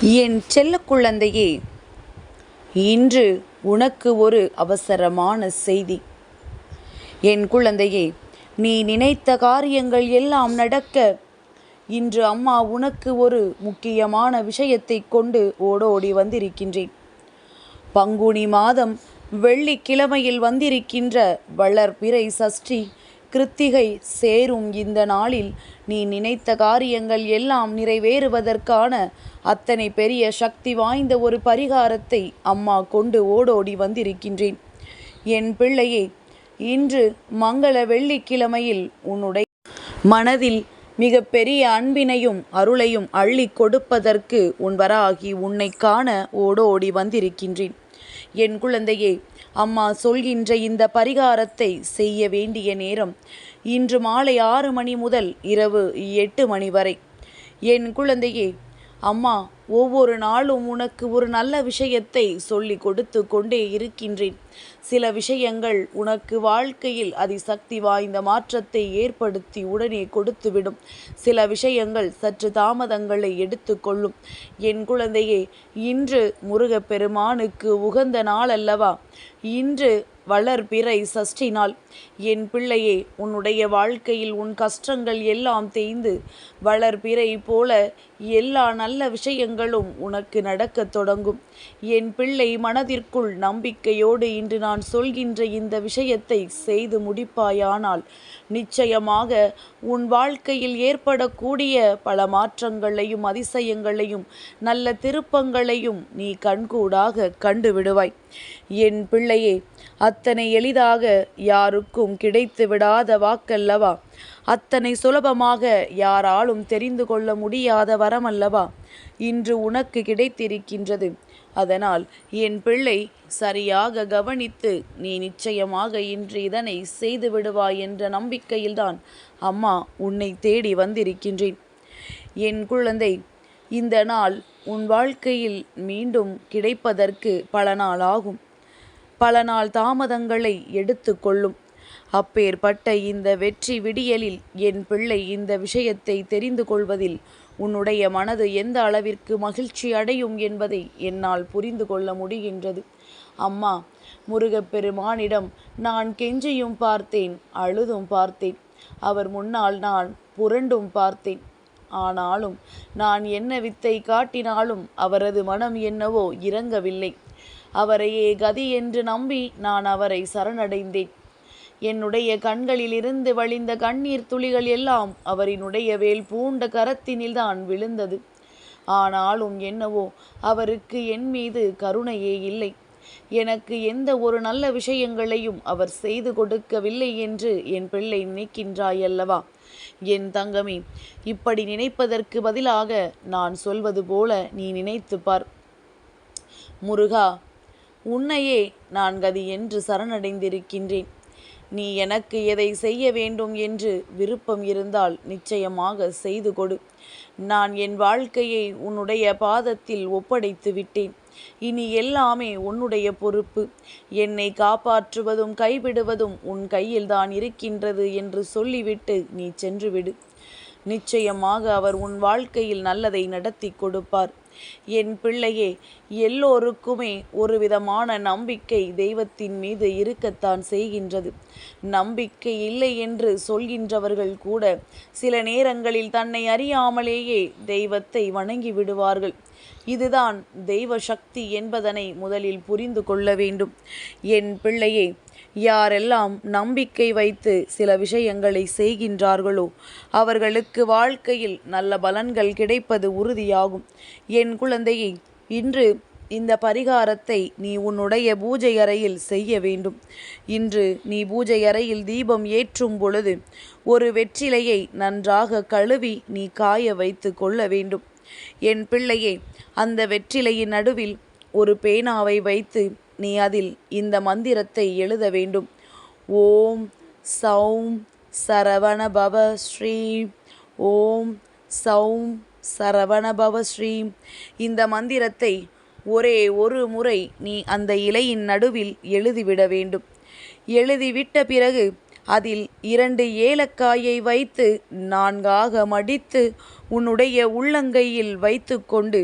என் செல்ல குழந்தையே இன்று உனக்கு ஒரு அவசரமான செய்தி. என் குழந்தையே நீ நினைத்த காரியங்கள் எல்லாம் நடக்க இன்று அம்மா உனக்கு ஒரு முக்கியமான விஷயத்தை கொண்டு ஓடோடி வந்திருக்கின்றேன். பங்குனி மாதம் வெள்ளிக்கிழமையில் வந்திருக்கின்ற வளர்பிறை சஷ்டி கிருத்திகை சேரும் இந்த நாளில் நீ நினைத்த காரியங்கள் எல்லாம் நிறைவேறுவதற்கான அத்தனை பெரிய சக்தி வாய்ந்த ஒரு பரிகாரத்தை அம்மா கொண்டு ஓடோடி வந்திருக்கின்றேன். என் பிள்ளையே இன்று மங்கள வெள்ளிக்கிழமையில் உன்னுடைய மனதில் மிக பெரிய அன்பினையும் அருளையும் அள்ளி கொடுப்பதற்கு உன் வராகி உன்னை காண ஓடோடி வந்திருக்கின்றேன். என் குழந்தையே அம்மா சொல்கின்ற இந்த பரிகாரத்தை செய்ய வேண்டிய நேரம் இன்று மாலை ஆறு மணி முதல் இரவு எட்டு மணி வரை. என் குழந்தையே அம்மா ஒவ்வொரு நாளும் உனக்கு ஒரு நல்ல விஷயத்தை சொல்லி கொடுத்து கொண்டே இருக்கின்றேன். சில விஷயங்கள் உனக்கு வாழ்க்கையில் அதிசக்தி வாய்ந்த மாற்றத்தை ஏற்படுத்தி உடனே கொடுத்துவிடும். சில விஷயங்கள் சற்று தாமதங்களை எடுத்துக்கொள்ளும். என் குழந்தையே இன்று முருகப்பெருமானுக்கு உகந்த நாள் அல்லவா இன்று வளர்பிறை சஷ்டி நாள். என் பிள்ளையே உன்னுடைய வாழ்க்கையில் உன் கஷ்டங்கள் எல்லாம் தேய்ந்து வளர்பிறை போல எல்லா நல்ல விஷயங்கள் விஷயங்களும் உனக்கு நடக்கத் தொடங்கும். என் பிள்ளை மனதிற்குள் நம்பிக்கையோடு இன்று நான் சொல்கின்ற இந்த விஷயத்தை செய்து முடிப்பாயானால் நிச்சயமாக உன் வாழ்க்கையில் ஏற்படக்கூடிய பல மாற்றங்களையும் அதிசயங்களையும் நல்ல திருப்பங்களையும் நீ கண்கூடாக கண்டு விடுவாய் என் பிள்ளையே அத்தனை எளிதாக யாருக்கும் கிடைத்து விடாத வாக்கல்லவா? அத்தனை சுலபமாக யாராலும் தெரிந்து கொள்ள முடியாத வரமல்லவா? இன்று உனக்கு கிடைத்திருக்கின்றது. அதனால் என் பிள்ளை சரியாக கவனித்து நீ நிச்சயமாக இன்று இதனை செய்து விடுவாய் என்ற நம்பிக்கையில்தான் அம்மா உன்னை தேடி வந்திருக்கின்றேன். என் குழந்தை இந்த நாள் உன் வாழ்க்கையில் மீண்டும் கிடைப்பதற்கு பல நாள் ஆகும். பல நாள் தாமதங்களை எடுத்து கொள்ளும். அப்பேற்பட்ட இந்த வெற்றி விடியலில் என் பிள்ளை இந்த விஷயத்தை தெரிந்து கொள்வதில் உன்னுடைய மனது எந்த அளவிற்கு மகிழ்ச்சி அடையும் என்பதை என்னால் புரிந்து கொள்ள முடிகின்றது. அம்மா முருகப்பெருமானிடம் நான் கெஞ்சியும் பார்த்தேன் அழுதும் பார்த்தேன். அவர் முன்னால் நான் புரண்டும் பார்த்தேன். ஆனாலும் நான் என்ன வித்தை காட்டினாலும் அவரது மனம் என்னவோ இறங்கவில்லை. அவரையே கதி என்று நம்பி நான் அவரை சரணடைந்தேன். என்னுடைய கண்களிலிருந்து வழிந்த கண்ணீர் துளிகள் எல்லாம் அவரினுடைய வேல் பூண்ட கரத்தினில்தான் விழுந்தது. ஆனாலும் என்னவோ அவருக்கு என் மீது கருணையே இல்லை. எனக்கு எந்த ஒரு நல்ல விஷயங்களையும் அவர் செய்து கொடுக்கவில்லை என்று என் பிள்ளை நினைக்கின்றாயல்லவா? என் தங்கமே இப்படி நினைப்பதற்கு பதிலாக நான் சொல்வது போல நீ நினைத்து பார். முருகா உன்னையே நான் கதி என்று சரணடைந்திருக்கின்றேன். நீ எனக்கு எதை செய்ய வேண்டும் என்று விருப்பம் இருந்தால் நிச்சயமாக செய்து கொடு. நான் என் வாழ்க்கையை உன்னுடைய பாதத்தில் ஒப்படைத்து விட்டேன். இனி எல்லாமே உன்னுடைய பொறுப்பு. என்னை காப்பாற்றுவதும் கைவிடுவதும் உன் கையில்தான் இருக்கின்றது என்று சொல்லிவிட்டு நீ சென்றுவிடு நிச்சயமாக அவர் உன் வாழ்க்கையில் நல்லதை நடத்தி கொடுப்பார். என் பிள்ளையே எல்லோருக்குமே ஒரு விதமான நம்பிக்கை தெய்வத்தின் மீது இருக்கத்தான் செய்கின்றது. நம்பிக்கை இல்லை என்று சொல்கின்றவர்கள் கூட சில நேரங்களில் தன்னை அறியாமலேயே தெய்வத்தை வணங்கி விடுவார்கள். இதுதான் தெய்வ சக்தி என்பதனை முதலில் புரிந்து கொள்ள வேண்டும். என் பிள்ளையே யாரெல்லாம் நம்பிக்கை வைத்து சில விஷயங்களை செய்கின்றார்களோ அவர்களுக்கு வாழ்க்கையில் நல்ல பலன்கள் கிடைப்பது உறுதியாகும். என் குழந்தையை இன்று இந்த பரிகாரத்தை நீ உன்னுடைய பூஜை அறையில் செய்ய வேண்டும். இன்று நீ பூஜை அறையில் தீபம் ஏற்றும் பொழுது ஒரு வெற்றிலையை நன்றாக கழுவி நீ காய வைத்து கொள்ள வேண்டும். என் பிள்ளையே அந்த வெற்றிலையின் நடுவில் ஒரு பேனாவை வைத்து நீ அதில் இந்த மந்திரத்தை எழுத வேண்டும். ஓம் சௌம் சரவணபவ ஸ்ரீம் ஓம் சௌம் சரவணபவ ஸ்ரீம் இந்த மந்திரத்தை ஒரே ஒரு முறை நீ அந்த இலையின் நடுவில் எழுதிவிட வேண்டும். எழுதிவிட்ட பிறகு அதில் இரண்டு ஏலக்காயை வைத்து நான்காக மடித்து உன்னுடைய உள்ளங்கையில் வைத்துக்கொண்டு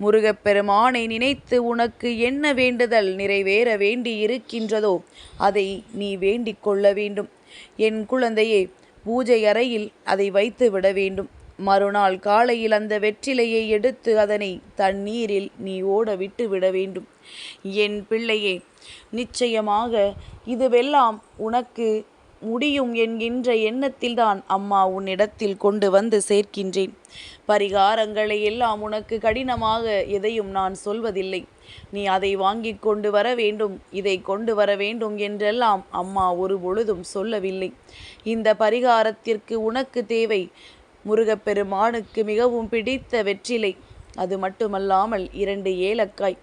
முருகப்பெருமானை நினைத்து உனக்கு என்ன வேண்டுதல் நிறைவேற வேண்டி இருக்கின்றதோ அதை நீ வேண்டிக் கொள்ள வேண்டும். என் குழந்தையே பூஜை அறையில் அதை வைத்து விட வேண்டும். மறுநாள் காலையில் அந்த வெற்றிலையை எடுத்து அதனை தண்ணீரில் நீ ஓட விட்டு விட வேண்டும். என் பிள்ளையே நிச்சயமாக இதுவெல்லாம் உனக்கு முடியும் என்கின்ற எண்ணத்தில்தான் அம்மா உன்னிடத்தில் கொண்டு வந்து சேர்க்கின்றேன். பரிகாரங்களை எல்லாம் உனக்கு கடினமாக எதையும் நான் சொல்வதில்லை. நீ அதை வாங்கி கொண்டு வர வேண்டும் இதை கொண்டு வர வேண்டும் என்றெல்லாம் அம்மா ஒரு பொழுதும் சொல்லவில்லை. இந்த பரிகாரத்திற்கு உனக்கு தேவை முருகப்பெருமானுக்கு மிகவும் பிடித்த வெற்றிலை. அது மட்டுமல்லாமல் இரண்டு ஏலக்காய்.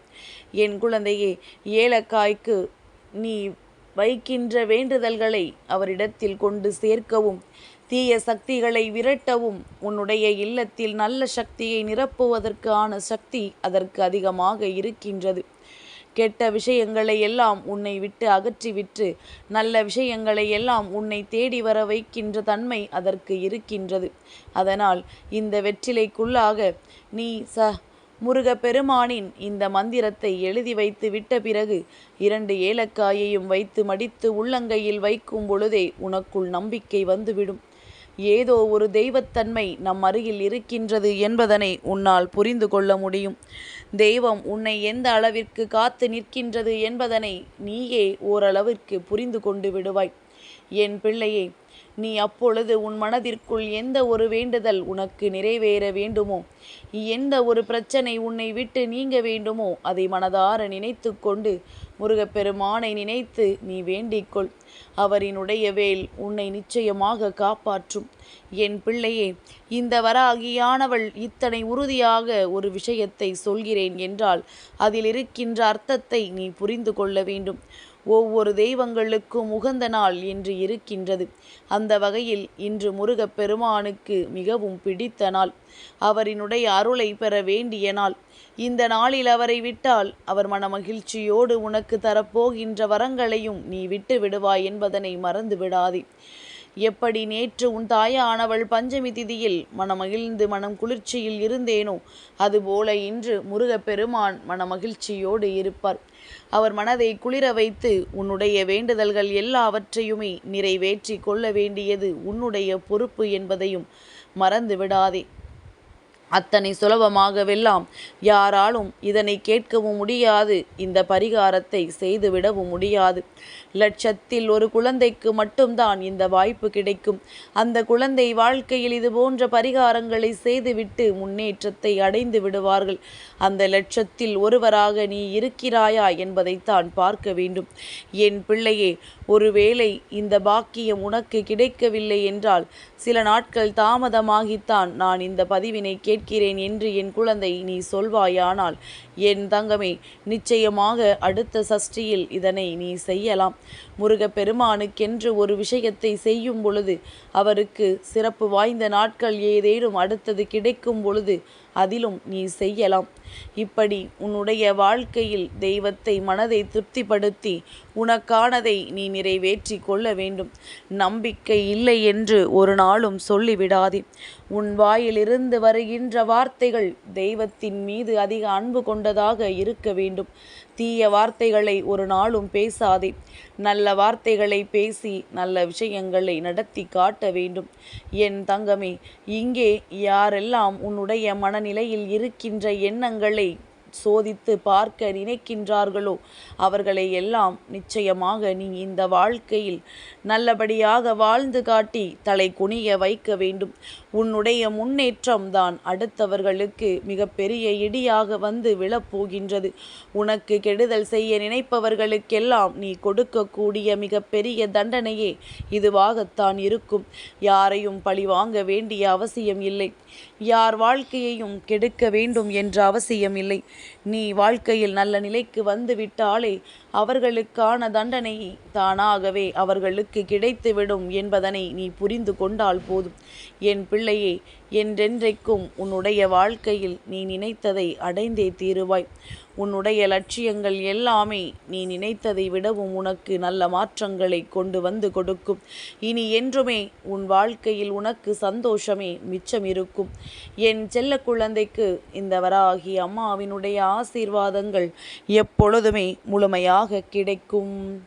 என் குழந்தையே ஏலக்காய்க்கு நீ வைக்கின்ற வேண்டுதல்களை அவரிடத்தில் கொண்டு சேர்க்கவும் தீய சக்திகளை விரட்டவும் உன்னுடைய இல்லத்தில் நல்ல சக்தியை நிரப்புவதற்கான சக்தி அதற்கு அதிகமாக இருக்கின்றது. கெட்ட விஷயங்களை எல்லாம் உன்னை விட்டு அகற்றிவிட்டு நல்ல விஷயங்களை எல்லாம் உன்னை தேடி வர வைக்கின்ற தன்மை அதற்கு இருக்கின்றது. அதனால் இந்த வெற்றிலைக்குள்ளாக நீ ச முருகப்பெருமானின் இந்த மந்திரத்தை எழுதி வைத்து விட்ட பிறகு இரண்டு ஏலக்காயையும் வைத்து மடித்து உள்ளங்கையில் வைக்கும் பொழுதே உனக்குள் நம்பிக்கை வந்துவிடும். ஏதோ ஒரு தெய்வத்தன்மை நம் அருகில் இருக்கின்றது என்பதனை உன்னால் புரிந்து கொள்ள முடியும். தெய்வம் உன்னை எந்த அளவிற்கு காத்து நிற்கின்றது என்பதனை நீயே ஓரளவிற்கு புரிந்து கொண்டு விடுவாய். என் பிள்ளையே நீ அப்பொழுது உன் மனதிற்குள் எந்த ஒரு வேண்டுதல் உனக்கு நிறைவேற வேண்டுமோ எந்த ஒரு பிரச்சனை உன்னை விட்டு நீங்க வேண்டுமோ அதை மனதார நினைத்து கொண்டு முருகப்பெருமானை நினைத்து நீ வேண்டிக்கொள். அவரினுடைய வேல் உன்னை நிச்சயமாக காப்பாற்றும். என் பிள்ளையே இந்த வராகியானவள் இத்தனை உறுதியாக ஒரு விஷயத்தை சொல்கிறேன் என்றால் அதில் இருக்கின்ற அர்த்தத்தை நீ புரிந்து கொள்ள வேண்டும். ஒவ்வொரு தெய்வங்களுக்கும் உகந்த நாள் என்று இருக்கின்றது. அந்த வகையில் இன்று முருகப் பெருமானுக்கு மிகவும் பிடித்த நாள். அவரினுடைய அருளை பெற வேண்டிய நாள். இந்த நாளில் அவரை விட்டால் அவர் மனமகிழ்ச்சியோடு உனக்கு தரப்போகின்ற வரங்களையும் நீ விட்டு விடுவாய் என்பதனை மறந்து விடாதே எப்படி நேற்று உன் தாயானவள் பஞ்சமி திதியில் மனமகிழ்ந்து மனம் குளிர்ச்சியில் இருந்தேனோ அதுபோல இன்று முருகப்பெருமான் மனமகிழ்ச்சியோடு இருப்பார். அவர் மனதை குளிர வைத்து உன்னுடைய வேண்டுதல்கள் எல்லாவற்றையுமே நிறைவேற்றி கொள்ள வேண்டியது உன்னுடைய பொறுப்பு என்பதையும் மறந்து விடாதே அத்தனை சுலபமாகவெல்லாம் யாராலும் இதனை கேட்கவும் முடியாது. இந்த பரிகாரத்தை செய்துவிடவும் முடியாது. லட்சத்தில் ஒரு குழந்தைக்கு மட்டும்தான் இந்த வாய்ப்பு கிடைக்கும். அந்த குழந்தை வாழ்க்கையில் இது போன்ற பரிகாரங்களை செய்துவிட்டு முன்னேற்றத்தை அடைந்து விடுவார்கள். அந்த லட்சத்தில் ஒருவராக நீ இருக்கிறாயா என்பதைத்தான் பார்க்க வேண்டும். என் பிள்ளையே ஒருவேளை இந்த பாக்கியம் உனக்கு கிடைக்கவில்லை என்றால் சில நாட்கள் தாமதமாகித்தான். நான் இந்த பதிவினை கேட்கிறேன் என்று என் குழந்தை நீ சொல்வாயானால் என் தங்கமே நிச்சயமாக அடுத்த சஷ்டியில் இதனை நீ செய்யலாம். முருகப்பெருமானுக்கென்று ஒரு விஷயத்தை செய்யும் பொழுது அவருக்கு சிறப்பு வாய்ந்த நாட்கள் ஏதேனும் அடுத்தது கிடைக்கும் பொழுது அதிலும் நீ செய்யலாம். இப்படி உன்னுடைய வாழ்க்கையில் தெய்வத்தை மனதை திருப்திப்படுத்தி உனக்கானதை நீ நிறைவேற்றி கொள்ள வேண்டும். நம்பிக்கை இல்லை என்று ஒரு நாளும் சொல்லிவிடாதே. உன் வாயிலிருந்து வருகின்ற வார்த்தைகள் தெய்வத்தின் மீது அதிக அன்பு கொண்டதாக இருக்க வேண்டும். தீய வார்த்தைகளை ஒரு நாளும் பேசாதே. நல்ல வார்த்தைகளை பேசி நல்ல விஷயங்களை நடத்தி காட்ட வேண்டும். என் தங்கமே இங்கே யாரெல்லாம் உன்னுடைய மனநிலையில் இருக்கின்ற எண்ணங்களை சோதித்து பார்க்க நினைக்கின்றார்களோ? அவர்களை எல்லாம் நிச்சயமாக நீ இந்த வாழ்க்கையில் நல்லபடியாக வாழ்ந்து காட்டி தலை குனிய வைக்க வேண்டும். உன்னுடைய முன்னேற்றம் தான் அடுத்தவர்களுக்கு மிகப்பெரிய இடியாக வந்து விழப்போகின்றது உனக்கு கெடுதல் செய்ய நினைப்பவர்களுக்கெல்லாம் நீ கொடுக்கக்கூடிய மிகப்பெரிய தண்டனையே இதுவாகத்தான் இருக்கும். யாரையும் பழி வாங்க வேண்டிய அவசியம் இல்லை. யார் வாழ்க்கையையும் கெடுக்க வேண்டும் என்ற அவசியம் இல்லை நீ வாழ்க்கையில் நல்ல நிலைக்கு வந்து விட்டாலே அவர்களுக்கான தண்டனை தானாகவே அவர்களுக்கு கிடைத்துவிடும் என்பதனை நீ புரிந்து கொண்டால் போதும். என் பிள்ளையே என்றென்றைக்கும் உன்னுடைய வாழ்க்கையில் நீ நினைத்ததை அடைந்தே தீருவாய். உன்னுடைய லட்சியங்கள் எல்லாமே நீ நினைத்ததை விடவும் உனக்கு நல்ல மாற்றங்களை கொண்டு வந்து கொடுக்கும். இனி என்றுமே உன் வாழ்க்கையில் உனக்கு சந்தோஷமே மிச்சம் இருக்கும். என் செல்ல குழந்தைக்கு இந்த வராகி அம்மாவினுடைய ஆசீர்வாதங்கள் எப்பொழுதுமே முழுமையாக கிடைக்கும்.